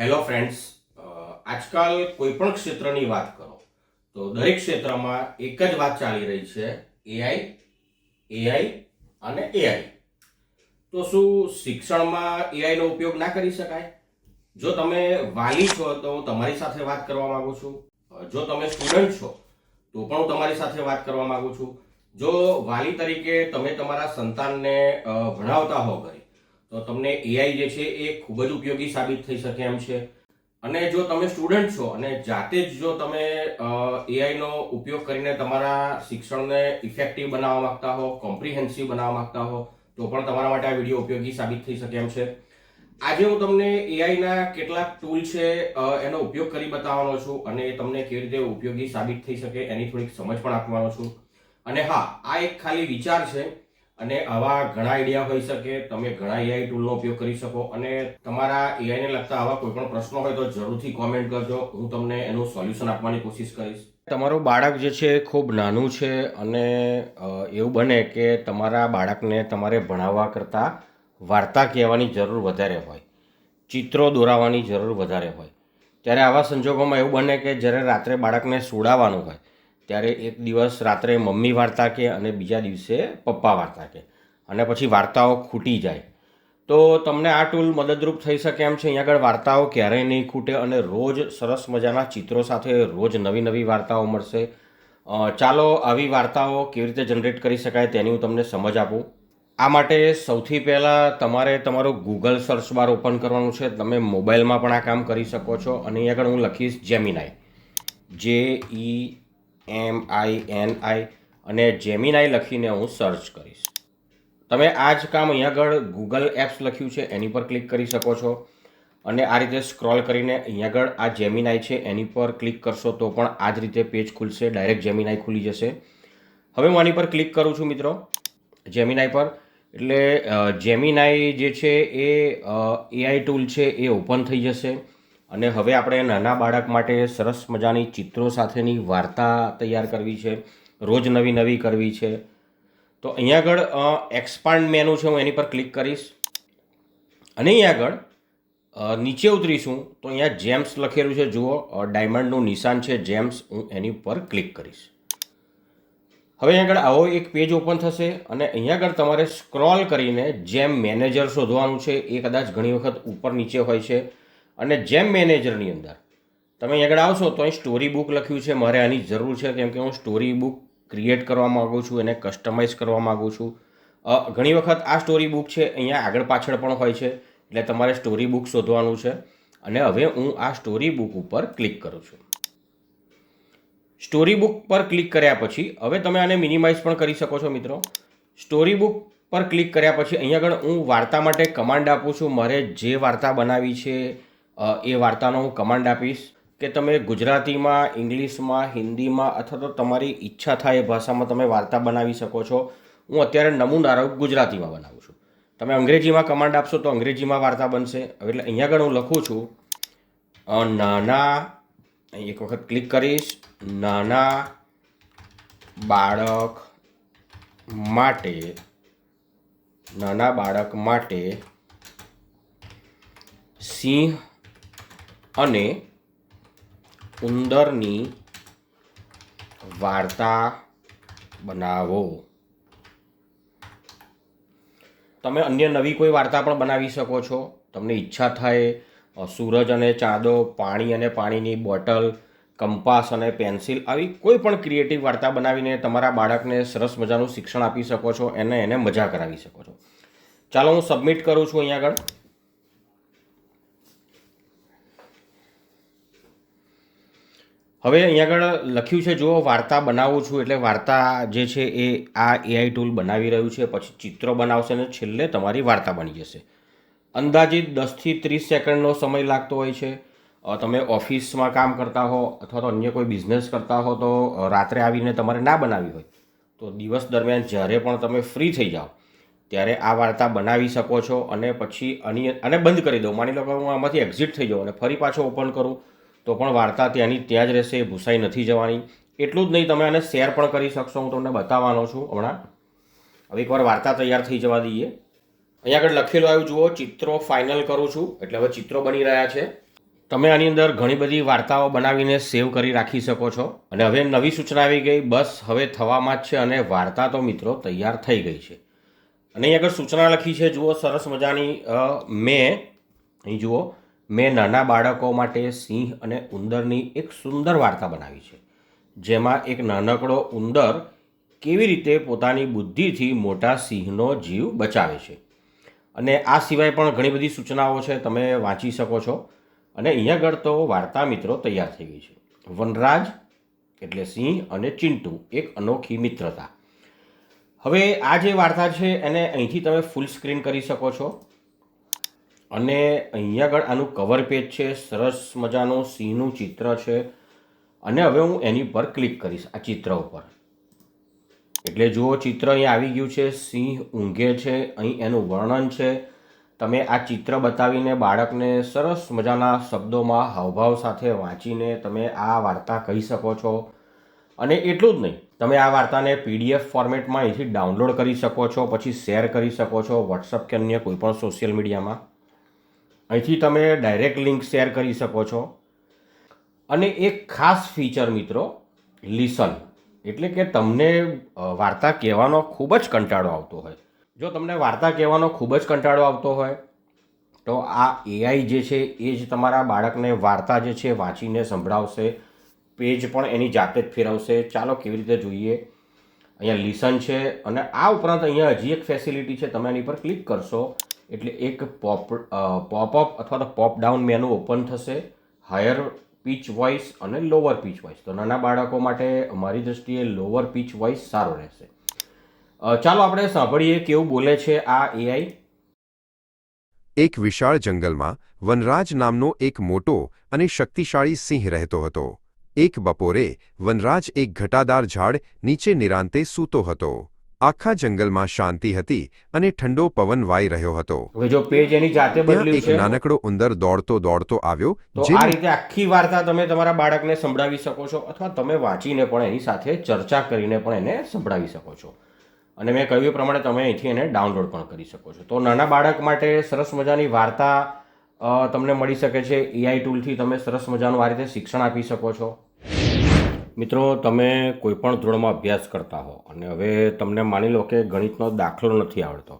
Hello friends આજકાલ કોઈ પણ ક્ષેત્રની વાત કરો, તો દરેક ક્ષેત્રમાં એક જ વાત ચાલી રહી છે એઆઈ એઆઈ અને એઆઈ તો શું શિક્ષણમાં એઆઈનો ઉપયોગ ના કરી શકાય? જો તમે વાલી છો, તો હું તમારી સાથે વાત કરવા માંગુ છું. જો તમે સ્ટુડન્ટ છો, તો પણ હું તમારી સાથે વાત કરવા માંગુ છું. જો વાલી તરીકે તમે તમારા સંતાનને ભણાવતા હો ઘરે તો તમને એઆઈ જે છે એ ખૂબ જ ઉપયોગી સાબિત થઈ શકે એમ છે. અને જો તમે સ્ટુડન્ટ છો અને જાતે જ જો તમે એઆઈનો ઉપયોગ કરીને તમારા શિક્ષણને ઇફેક્ટિવ બનાવવા માંગતા હો કોમ્પ્રિહેન્સિવ બનાવવા માંગતા હો, તો પણ તમારા માટે આ વીડિયો ઉપયોગી સાબિત થઈ શકે એમ છે. આજે હું તમને એઆઈના કેટલાક ટૂલ છે એનો ઉપયોગ કરી બતાવવાનો છું અને એ તમને કેવી રીતે ઉપયોગી સાબિત થઈ શકે એની થોડીક સમજ પણ આપવાનો છું. અને હા, આ એક ખાલી વિચાર છે અને આવા ઘણા આઈડિયા હોઈ શકે, તમે ઘણા એઆઈ ટૂલનો ઉપયોગ કરી શકો અને તમારા એઆઈને લગતા આવા કોઈ પણ પ્રશ્નો હોય તો જરૂરથી કોમેન્ટ કરજો. હું તમને એનું સોલ્યુશન આપવાની કોશિશ કરીશ. તમારું બાળક જે છે ખૂબ નાનું છે અને એવું બને કે તમારા બાળકને તમારે ભણાવવા કરતાં વાર્તા કહેવાની જરૂર વધારે હોય. ચિત્રો દોરાવાની જરૂર વધારે હોય. ત્યારે આવા સંજોગોમાં એવું બને કે જ્યારે રાત્રે બાળકને સુડાવવાનું હોય ત્યારે એક દિવસ રાત્રે મમ્મી વાર્તા કે અને બીજા દિવસે પપ્પા વાર્તા કે. અને પછી વાર્તાઓ ખૂટી જાય. તો તમને આ ટૂલ મદદરૂપ થઈ શકે એમ છે. અહીંયા આગળ વાર્તાઓ ક્યારેય નહીં ખૂટે અને રોજ સરસ મજાના ચિત્રો સાથે રોજ નવી નવી વાર્તાઓ મળશે. ચાલો આવી વાર્તાઓ કેવી રીતે જનરેટ કરી શકાય તેની હું તમને સમજ આપું. આ માટે સૌથી પહેલાં તમારે તમારું ગૂગલ સર્ચ બાર ઓપન કરવાનું છે. તમે મોબાઈલમાં પણ આ કામ કરી શકો છો. અને અહીંયા આગળ હું લખીશ જેમિનાઈ જે ઈ એમ આઈ એન આઈ અને જેમિનાઈ લખીને હું સર્ચ કરીશ. તમે આ જ કામ અહીંયા આગળ ગૂગલ એપ્સ લખ્યું છે, એની પર ક્લિક કરી શકો છો. અને આ રીતે સ્ક્રોલ કરીને અહીંયા આગળ આ જેમિનાઈ છે, એની પર ક્લિક કરશો તો પણ આ જ રીતે પેજ ખુલશે ડાયરેક્ટ જેમિનાઈ ખુલી જશે. હવે હું આની પર ક્લિક કરું છું મિત્રો જેમિનાઈ પર. એટલે જેમિનાઈ જે છે એ એઆઈ ટૂલ છે એ ઓપન થઈ જશે. અને હવે આપણે નાના બાળક માટે સરસ મજાની ચિત્રો સાથેની વાર્તા તૈયાર કરવી છે. રોજ નવી નવી કરવી છે. તો અહીંયા આગળ એક્સપાન્ડ મેનુ છે, હું એની પર ક્લિક કરીશ. અને અહીંયા આગળ નીચે ઉતરીશું, તો અહીંયા જેમ્સ લખેલું છે. જુઓ ડાયમંડનું નિશાન છે જેમ્સ હું એની પર ક્લિક કરીશ. હવે અહીંયા આગળ આવો એક પેજ ઓપન થશે અને અહીંયા આગળ તમારે સ્ક્રોલ કરીને જેમ મેનેજર શોધવાનું છે. એ કદાચ ઘણી વખત ઉપર નીચે હોય છે. અને જેમ મેનેજરની અંદર, તમે આગળ આવશો તો અહીં સ્ટોરી બુક લખ્યું છે, મારે આની જરૂર છે કેમ કે હું સ્ટોરી બુક ક્રિએટ કરવા માગું છું, એને કસ્ટમાઇઝ કરવા માગું છું. ઘણી વખત આ સ્ટોરી બુક છે, અહીંયા આગળ પાછળ પણ હોય છે, એટલે તમારે સ્ટોરી બુક શોધવાનું છે. અને હવે હું આ સ્ટોરી બુક ઉપર ક્લિક કરું છું. સ્ટોરી બુક પર ક્લિક કર્યા પછી, હવે તમે આને મિનિમાઇઝ પણ કરી શકો છો મિત્રો. સ્ટોરી બુક પર ક્લિક કર્યા પછી, અહીંયા આગળ હું વાર્તા માટે કમાન્ડ આપું છું, મારે જે વાર્તા બનાવી છે એ વાર્તાનો હું કમાન્ડ આપીશ કે તમે ગુજરાતીમાં, ઇંગ્લિશમાં, હિન્દીમાં અથવા તો તમારી ઈચ્છા થાય એ ભાષામાં તમે વાર્તા બનાવી શકો છો. હું અત્યારે નમૂનારો ગુજરાતીમાં બનાવું છું. તમે અંગ્રેજીમાં કમાન્ડ આપશો તો અંગ્રેજીમાં વાર્તા બનશે. એટલે અહીંયા આગળ હું લખું છું. નાના, એક વખત ક્લિક કરીશ. નાના બાળક માટે, નાના બાળક માટે સિંહ અને ઉંદરની વાર્તા બનાવો. તમે અન્ય નવી કોઈ વાર્તા પણ બનાવી શકો છો. તમને ઈચ્છા થાય સૂરજ અને ચાંદો, પાણી અને પાણીની બોટલ, કંપાસ અને પેન્સિલ આવી કોઈ પણ ક્રિએટિવ વાર્તા બનાવીને તમારા બાળકને સરસ મજાનું શિક્ષણ આપી શકો છો એને એને મજા કરાવી શકો છો. ચાલો હું સબમિટ કરું છું અહીંયા આગળ. હવે અહીંયા આગળ લખ્યું છે, જો વાર્તા બનાવું છું એટલે વાર્તા જે છે એ આ એઆઈ ટૂલ બનાવી રહ્યું છે, પછી ચિત્રો બનાવશે અને છેલ્લે તમારી વાર્તા બની જશે. અંદાજિત દસથી ત્રીસ સેકન્ડનો સમય લાગતો હોય છે. તમે ઓફિસમાં કામ કરતા હો અથવા તો અન્ય કોઈ બિઝનેસ કરતા હો તો રાત્રે આવીને તમારે ના બનાવી હોય. તો દિવસ દરમિયાન જ્યારે પણ તમે ફ્રી થઈ જાઓ, ત્યારે આ વાર્તા બનાવી શકો છો અને પછી આની અને બંધ કરી દો માની લો કે હું આમાંથી એક્ઝિટ થઈ જાઉં અને ફરી પાછો ઓપન કરું તો પણ વાર્તા ત્યાંની ત્યાં જ રહેશે, ભૂસાઈ નથી જવાની. એટલું જ નહીં, તમે આને શેર પણ કરી શકશો. હું તમને બતાવવાનો છું હમણાં. હવે એકવાર વાર્તા તૈયાર થઈ જવા દઈએ. અહીંયા આગળ લખેલું આવ્યું, જુઓ, ચિત્રો ફાઇનલ કરું છું. એટલે હવે ચિત્રો બની રહ્યા છે. તમે આની અંદર ઘણી બધી વાર્તાઓ બનાવીને સેવ કરી રાખી શકો છો. અને હવે નવી સૂચના આવી ગઈ, બસ હવે થવામાં જ છે અને વાર્તા તો મિત્રો તૈયાર થઈ ગઈ છે. અને અહીં આગળ સૂચના લખી છે, જુઓ, સરસ મજાની મેં. અહીં જુઓ મેં નાના બાળકો માટે સિંહ અને ઉંદરની એક સુંદર વાર્તા બનાવી છે, જેમાં એક નાનકડો ઉંદર કેવી રીતે પોતાની બુદ્ધિથી મોટા સિંહનો જીવ બચાવે છે. અને આ સિવાય પણ ઘણી બધી સૂચનાઓ છે, તમે વાંચી શકો છો. અને અહીંયા આગળ તો વાર્તા મિત્રો તૈયાર થઈ ગઈ છે. વનરાજ એટલે સિંહ અને ચિંટુ, એક અનોખી મિત્રતા. હવે આ જે વાર્તા છે, એને અહીંથી તમે ફૂલ સ્ક્રીન કરી શકો છો. અને અહીંયા આગળ આનું કવર પેજ છે, સરસ મજાનું સિંહનું ચિત્ર છે. અને હવે હું એની પર ક્લિક કરીશ આ ચિત્ર ઉપર. એટલે જુઓ, ચિત્ર અહીં આવી ગયું છે, સિંહ ઊંઘે છે, અહીં એનું વર્ણન છે. તમે આ ચિત્ર બતાવીને બાળકને સરસ મજાના શબ્દોમાં હાવભાવ સાથે વાંચીને તમે આ વાર્તા કહી શકો છો. અને એટલું જ નહીં, તમે આ વાર્તાને પીડીએફ ફોર્મેટમાં અહીંથી ડાઉનલોડ કરી શકો છો, પછી શેર કરી શકો છો વોટ્સઅપ કે અન્ય કોઈપણ સોશિયલ મીડિયામાં અહીંથી તમે ડાયરેક્ટ લિંક શેર કરી શકો છો. અને એક ખાસ ફીચર મિત્રો લિસન એટલે કે તમને વાર્તા કહેવાનો ખૂબ જ કંટાળો આવતો હોય. જો તમને વાર્તા કહેવાનો ખૂબ જ કંટાળો આવતો હોય, તો આ એઆઈ જે છે, એ જ તમારા બાળકને વાર્તા જે છે, વાંચીને સંભળાવશે. પેજ પણ એની જાતે જ ફેરવશે. ચાલો કેવી રીતે જોઈએ? અહીંયા લિસન છે અને આ ઉપરાંત અહીંયા હજી એક ફેસિલિટી છે, તમે એની પર ક્લિક કરશો. એટલે એક પોપ પોપઅપ અથવા તો પોપ ડાઉન મેનુ ઓપન થશે. હાયર પીચ વોઇસ અને લોઅર પીચ વોઇસ તો નાના બાળકો માટે મારી દૃષ્ટિએ લોઅર પીચ વોઇસ સારો રહેશે. ચાલો આપણે સાંભળીએ કેવું બોલે છે આ એઆઈ એક વિશાળ જંગલમાં વનરાજ નામનો એક મોટો અને શક્તિશાળી સિંહ રહેતો હતો. એક બપોરે વનરાજ એક ઘટાદાર ઝાડ નીચે નિરાંતે સૂતો હતો. આખા જંગલમાં શાંતિ હતી અને ઠંડો પવન વાઈ રહ્યો હતો. જો પેજ એની જાતે બદલ્યું એક છે નાનકડો ઉંદર દોડતો દોડતો આવ્યો તો આ રીતે આખી વાર્તા તમે તમારા બાળકને સંભળાવી શકો છો અથવા તમે વાંચીને પણ એની સાથે ચર્ચા કરીને પણ એને સંભળાવી શકો છો. અને મેં કહ્યું એ પ્રમાણે તમે અહીંથી એને ડાઉનલોડ પણ કરી શકો છો. તો નાના બાળક માટે સરસ મજાની વાર્તા તમને મળી શકે છે. એઆઈ ટૂલથી તમે સરસ મજાનું આ રીતે શિક્ષણ આપી શકો છો. મિત્રો, તમે કોઈપણ ધોરણમાં અભ્યાસ કરતા હો અને હવે તમને માની લો કે ગણિતનો દાખલો નથી આવડતો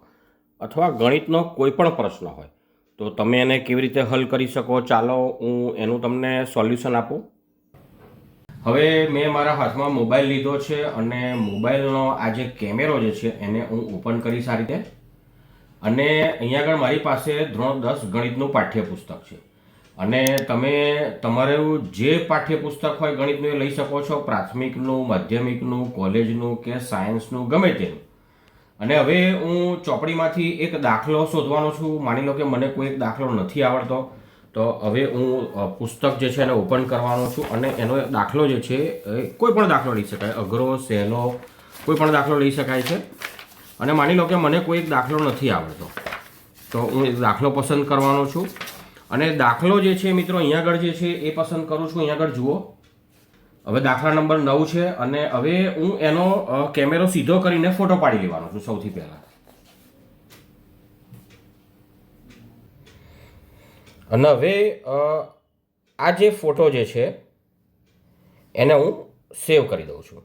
અથવા ગણિતનો કોઈ પણ પ્રશ્ન હોય, તો તમે એને કેવી રીતે હલ કરી શકો? ચાલો હું એનું તમને સોલ્યુશન આપું. હવે મેં મારા હાથમાં મોબાઈલ લીધો છે અને મોબાઈલનો આ જે કેમેરો જે છે, એને હું ઓપન કરીશ આ રીતે. અને અહીંયા આગળ મારી પાસે ધોરણ દસ ગણિતનું પાઠ્યપુસ્તક છે. અને તમે તમારું જે પાઠ્યપુસ્તક હોય ગણિતનું એ લઈ શકો છો, પ્રાથમિકનું, માધ્યમિકનું, કોલેજનું કે સાયન્સનું, ગમે તેનું. અને હવે હું ચોપડીમાંથી એક દાખલો શોધવાનો છું. માની લો કે મને કોઈ એક દાખલો નથી આવડતો, તો હવે હું પુસ્તક જે છે એને ઓપન કરવાનો છું અને એનો દાખલો જે છે, એ કોઈ પણ દાખલો લઈ શકાય. અઘરો, સહેલો, કોઈ પણ દાખલો લઈ શકાય છે. અને માની લો કે મને કોઈ એક દાખલો નથી આવડતો, તો હું એક દાખલો પસંદ કરવાનો છું. અને દાખલો જે છે મિત્રો અહીંયા આગળ જે છે એ પસંદ કરું છું. અહીંયા આગળ જુઓ. હવે દાખલા નંબર નવ છે અને હવે હું એનો કેમેરો સીધો કરીને ફોટો પાડી લેવાનો છું સૌથી પહેલાં. અને હવે આ જે ફોટો જે છે, એને હું સેવ કરી દઉં છું.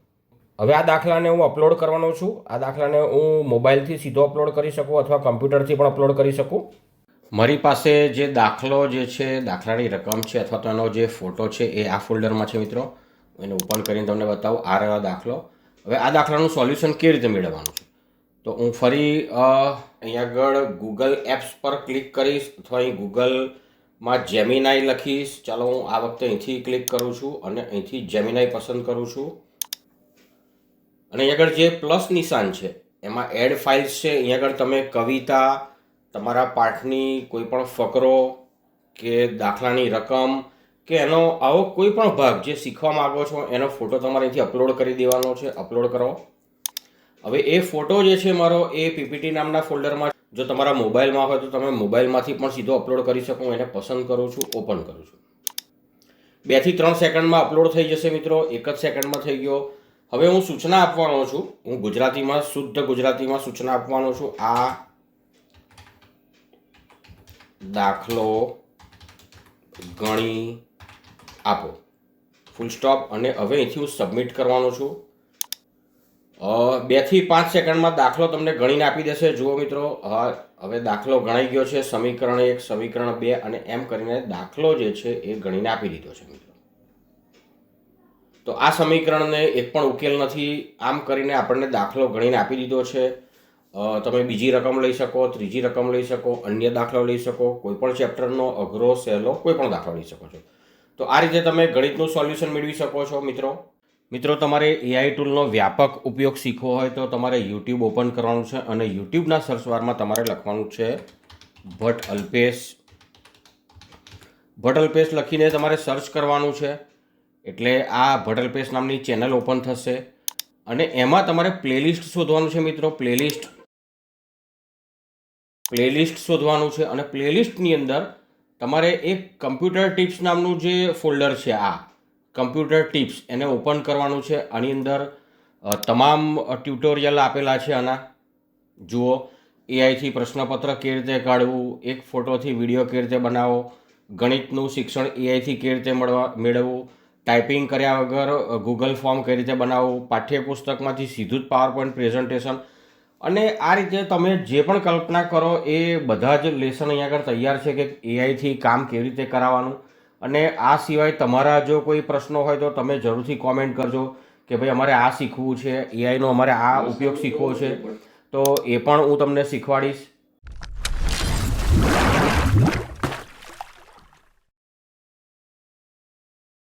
હવે આ દાખલાને હું અપલોડ કરવાનો છું. આ દાખલાને હું મોબાઈલથી સીધો અપલોડ કરી શકું અથવા કમ્પ્યુટરથી પણ અપલોડ કરી શકું. મારી પાસે જે દાખલો જે છે, દાખલાની રકમ છે અથવા તો એનો જે ફોટો છે એ આ ફોલ્ડરમાં છે મિત્રો. એને ઓપન કરીને તમને બતાવું આ રહ્યો દાખલો. હવે આ દાખલાનું સોલ્યુશન કેવી રીતે મેળવવાનું છે? તો હું ફરી અહીંયા આગળ ગૂગલ એપ્સ પર ક્લિક કરીશ અથવા અહીં ગૂગલમાં જેમિનાઈ લખીશ. ચાલો હું આ વખતે અહીંથી ક્લિક કરું છું અને અહીંથી જેમિનાઈ પસંદ કરું છું. અને અહીંયા આગળ જે પ્લસ નિશાન છે, એમાં એડ ફાઇલ્સ છે. અહીંયા આગળ તમે કવિતા તમારા પાઠની કોઈ પણ ફકરો કે દાખલાની રકમ કે એનો આવો કોઈ પણ ભાગ જે શીખવા માગો છો, એનો ફોટો તમારે અહીંથી અપલોડ કરી દેવાનો છે. અપલોડ કરો. હવે એ ફોટો જે છે મારો એ પીપીટી નામના ફોલ્ડરમાં જો તમારા મોબાઈલમાં હોય તો તમે મોબાઈલમાંથી પણ સીધો અપલોડ કરી શકો. એને પસંદ કરું છું, ઓપન કરું છું. બેથી ત્રણ સેકન્ડમાં અપલોડ થઈ જશે મિત્રો. એક જ સેકન્ડમાં થઈ ગયો. હવે હું સૂચના આપવાનો છું. હું ગુજરાતીમાં, શુદ્ધ ગુજરાતીમાં સૂચના આપવાનો છું. આ દાખલો ગણી આપો. ફૂલ સ્ટોપ અને હવે અહીંથી હું સબમિટ કરવાનો છું. બેથી પાંચ સેકન્ડમાં દાખલો તમને ગણીને આપી દેશે. જુઓ મિત્રો હવે દાખલો ગણાઈ ગયો છે. સમીકરણ એક, સમીકરણ બે અને એમ કરીને દાખલો જે છે એ ગણીને આપી દીધો છે મિત્રો. તો આ સમીકરણને એક પણ ઉકેલ નથી. આમ કરીને આપણને દાખલો ગણીને આપી દીધો છે. તમે બીજી રકમ લઈ શકો, ત્રીજી રકમ લઈ શકો, અન્ય દાખલો લઈ શકો, કોઈ પણ ચેપ્ટરનો અઘરો, સહેલો, કોઈ પણ દાખલો લઈ શકો છો. તો આ રીતે તમે ગણિતનું સોલ્યુશન મેળવી શકો છો, મિત્રો. મિત્રો, તમારે એઆઈ ટૂલનો વ્યાપક ઉપયોગ શીખવો હોય તો તમારે યુટ્યુબ ઓપન કરવાનું છે અને યુટ્યુબના સર્ચવારમાં તમારે લખવાનું છે ભટ્ટ અલ્પેશ. ભટ્ટ અલ્પેશ લખીને તમારે સર્ચ કરવાનું છે. એટલે આ ભટ્ટ અલ્પેશ નામની ચેનલ ઓપન થશે. અને એમાં તમારે પ્લેલિસ્ટ શોધવાનું છે, મિત્રો. પ્લેલિસ્ટ પ્લેલિસ્ટ શોધવાનું છે અને પ્લેલિસ્ટની અંદર તમારે એક કમ્પ્યુટર ટિપ્સ નામનું જે ફોલ્ડર છે આ, કમ્પ્યુટર ટિપ્સ, એને ઓપન કરવાનું છે. આની અંદર તમામ ટ્યુટોરિયલ આપેલા છે આના. જુઓ એઆઈથી પ્રશ્નપત્ર કેવી રીતે કાઢવું, એક ફોટોથી વીડિયો કેવી રીતે બનાવો ગણિતનું શિક્ષણ એઆઈથી કેવી રીતે મળવા, મેળવવું, ટાઈપિંગ કર્યા વગર ગૂગલ ફોર્મ કઈ રીતે બનાવવું, પાઠ્યપુસ્તકમાંથી સીધું જ પાવર પોઈન્ટ પ્રેઝન્ટેશન અને આ રીતે તમે જે પણ કલ્પના કરો એ બધા જ લેસન અહીંયા આગળ તૈયાર છે કે એઆઈથી કામ કેવી રીતે કરાવવાનું. અને આ સિવાય તમારા જો કોઈ પ્રશ્નો હોય તો તમે જરૂરથી કોમેન્ટ કરજો કે ભાઈ અમારે આ શીખવું છે એઆઈનો અમારે આ ઉપયોગ શીખવો છે. તો એ પણ હું તમને શીખવાડીશ.